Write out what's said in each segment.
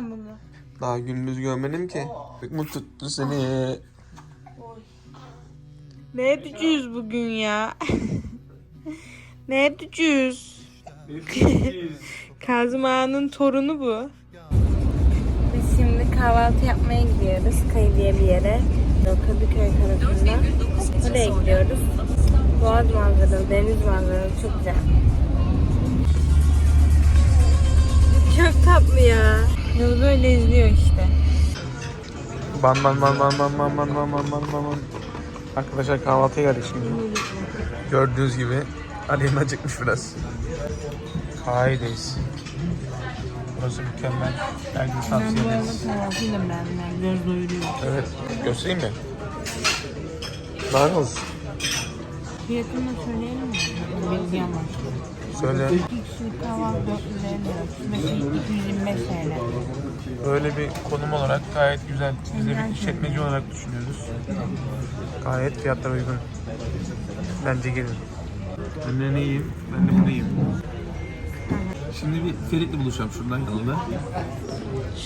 Mi İstanbul'u? Daha gündüz görmedim ki. Mu tuttu seni. Ne edeceğiz bugün ya? ne edeceğiz? Kazım Ağa'nın torunu bu. Biz şimdi kahvaltı yapmaya gidiyoruz. Kayı diye bir yere. Kadıköy tarafında. Oraya gidiyoruz. Boğaz manzaralı, deniz manzaralı. Çok güzel. Çok tatlı ya. Yolu böyle izliyor işte. Ban ban ban ban ban ban ban ban ban ban ban. Arkadaşlar kahvaltıya geldik şimdi. Gördüğünüz gibi Ali'nin acıkmış biraz. Kahvedeyiz. Burası mükemmel. Herkese tavsiye ederiz. kahvaltıyla beğendim. Göz doyuruyor. Evet. Göstereyim mi? Daha olsun. Fiyatını söyleyelim mi? Bilgi ama. Söyle. İki kişilik kahvaltı 400 lira. Mesela 225 TL. Böyle bir konum olarak gayet güzel. Biz de bir işletmeci olarak düşünüyoruz. Gayet fiyatlar uygun. Bence gelin. Ben de ne yiyeyim? Ben de bunu yiyeyim. Şimdi bir Ferit'le buluşacağım şuradan yanında.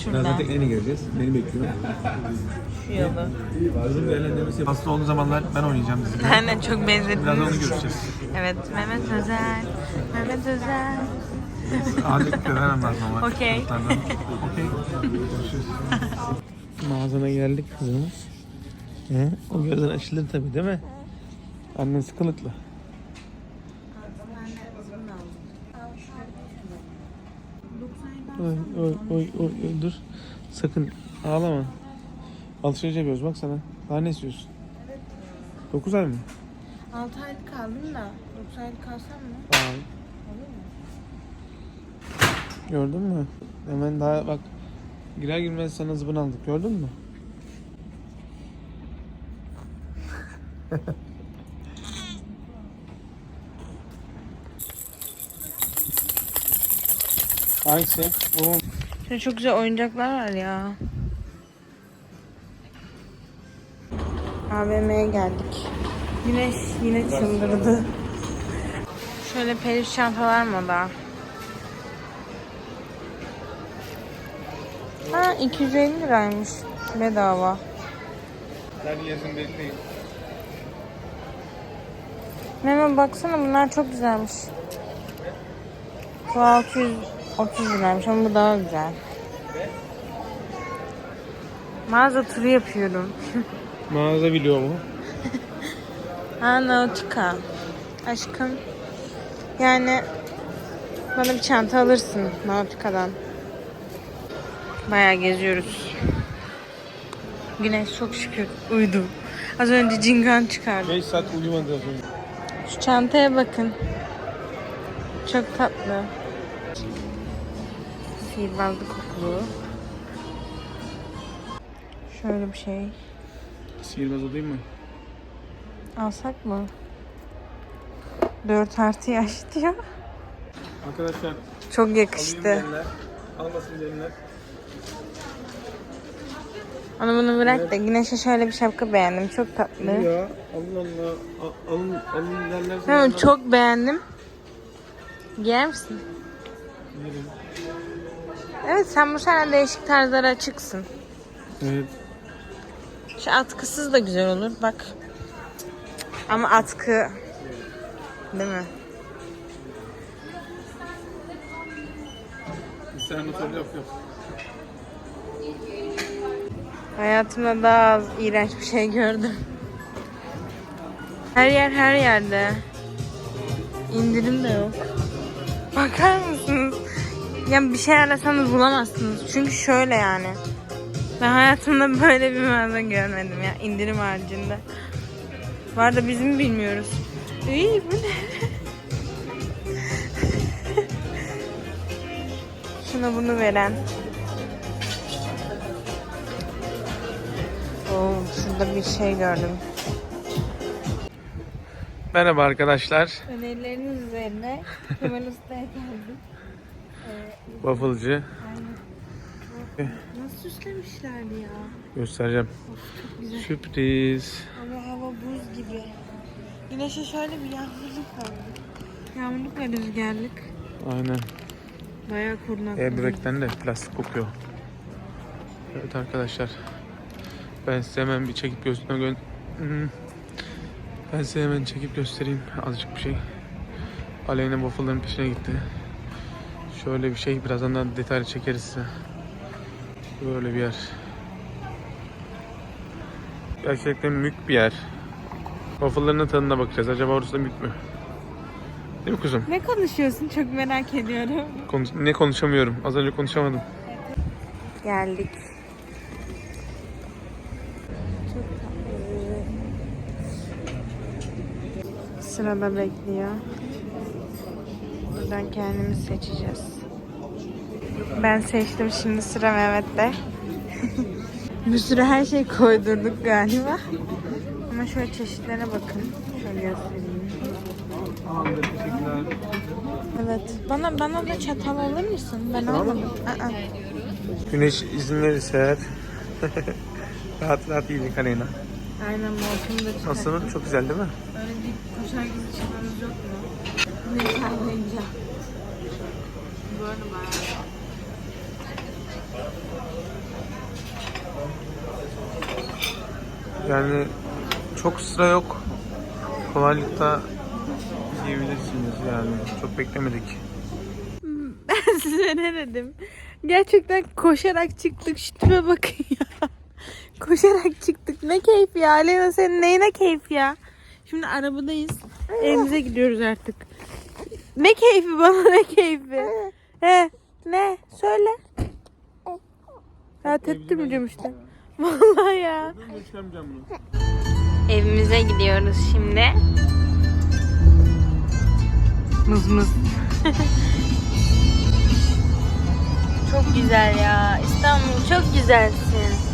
Şuradan Zaten tekneyle geleceğiz. Beni bekliyor. şu yolu. Kızım değerlendirmesi Hasta olduğu zamanlar ben oynayacağım dizide. Ben de çok benzedim. Biraz onu görüşeceğiz. Evet Mehmet Özel. Mehmet Özel. Azıcık vermem lazım ama. Okey. çocuklardan. Okey. Görüşürüz. Mağazana geldik kızımız. He? O gözden açılır tabii değil mi? Annesi kılıklı. Oy oy oy oy oy dur. Sakın ağlama. Alışveriş yapıyoruz bak sana. Daha ne istiyorsun? 9 ay mı? 6 aylık kaldım da 9 aylık kalsam mı? Ay. Gördün mü? Hemen daha bak girer girmez sana zıbın aldık gördün mü? Hangisi? Bu Şöyle çok güzel oyuncaklar var ya. AVM'ye geldik. Güneş yine çıldırdı. Şöyle peluş çantalar moda. Ha 250 liraymış. Bedava. Yazın belli değil. Mehmet baksana bunlar çok güzelmiş. Bu 630 liraymış ama bu daha güzel. Mağaza turu yapıyorum. Mağaza biliyor mu? Ha Nautica. Aşkım. Yani bana bir çanta alırsın Nautica'dan. Bayağı geziyoruz. Güneş çok şükür uyudu. Az önce cingan çıkardı. 5 saat uyumadı az önce. Şu çantaya bakın. Çok tatlı. Sihirbazlık kokulu. Şöyle bir şey. Sihirbaz olayım mı? Alsak mı? 4 artı yaş diyor. Arkadaşlar Çok yakıştı. almasın diyenler. Onu bunu bırak da güneşe şöyle bir şapka beğendim. Çok tatlı. Ya Allah Allah. A- Alın, alın derler. Tamam çok beğendim. Giyer misin? Yerim. Evet sen bu sene değişik tarzlara açıksın. Evet. Şu atkısız da güzel olur bak. Ama atkı değil mi? Sen motor yok yok. Hayatımda daha az iğrenç bir şey gördüm. Her yer her yerde. İndirim de yok. Bakar mısınız? Ya bir şey arasanız bulamazsınız. Çünkü şöyle yani. Ben hayatımda böyle bir mağaza görmedim ya. indirim haricinde. Var da biz mi bilmiyoruz. İyi bu ne? Şuna bunu veren. Oo, şurada bir şey gördüm. Merhaba arkadaşlar. Önerileriniz üzerine Kemal Usta'ya geldim. Wafflecı. Nasıl süslemişlerdi ya? Göstereceğim. Sürpriz. Ama hava buz gibi. Güneşe şöyle bir yağmurluk aldı. Yağmurluk ve rüzgarlık. Aynen. Bayağı korunaklı. Airbag'den de plastik kokuyor. Evet arkadaşlar. Ben size hemen bir çekip göstereyim. Ben size hemen çekip göstereyim azıcık bir şey. Aleyna waffle'ların peşine gitti. Şöyle bir şey birazdan daha detaylı çekeriz size. Böyle bir yer. Gerçekten mük bir yer. Waffle'ların tadına bakacağız. Acaba orası da mük mü? Değil mi kuzum? Ne konuşuyorsun? Çok merak ediyorum. Konuş- ne konuşamıyorum. Az önce konuşamadım. Geldik. Sırada bekliyor. Buradan kendimiz seçeceğiz. Ben seçtim şimdi sıra Mehmet'te. Bir sürü her şey koydurduk galiba. Ama şöyle çeşitlere bakın. Şöyle göstereyim. Evet. Bana bana da çatal alır mısın? Ben almadım. Aa. Güneş izin verirse rahat rahat yedik Aleyna. Aynen montumu da çıkar. Nasıl? Çok güzel değil mi? Öyle bir koşar gibi çıkmamız yok mu? Bu arada bayağı. Yani çok sıra yok. Kolaylıkla yiyebilirsiniz yani. Çok beklemedik. Ben size ne dedim? Gerçekten koşarak çıktık. Şu tipe bakın ya. koşarak çıktık. Ne keyif ya. Aleyna senin neyine keyif ya? Şimdi arabadayız. Evimize gidiyoruz artık. Ne keyfi bana ne keyfi? He ne? Söyle. Rahat ettirmeyeceğim işte. Vallahi ya. Evimize gidiyoruz şimdi. Mız mız. çok güzel ya. İstanbul çok güzelsin.